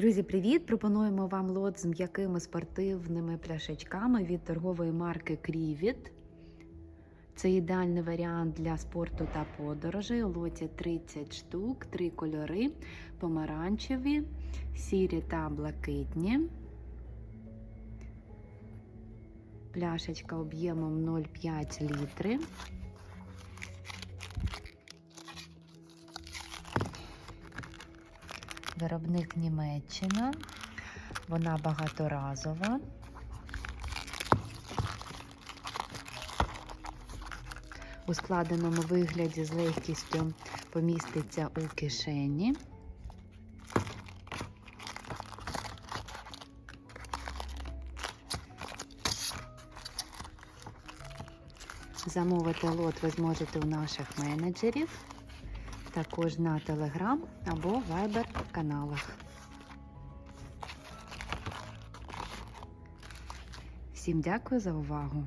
Друзі, привіт! Пропонуємо вам лот з м'якими спортивними пляшечками від торгової марки Крівіт. Це ідеальний варіант для спорту та подорожей. У лоті 30 штук, три кольори: помаранчеві, сірі та блакитні. Пляшечка об'ємом 0,5 літри. Виробник Німеччина. Вона багаторазова. У складеному вигляді з легкістю поміститься у кишені. Замовити лот ви зможете у наших менеджерів, також на Telegram або Viber каналах. Всім дякую за увагу!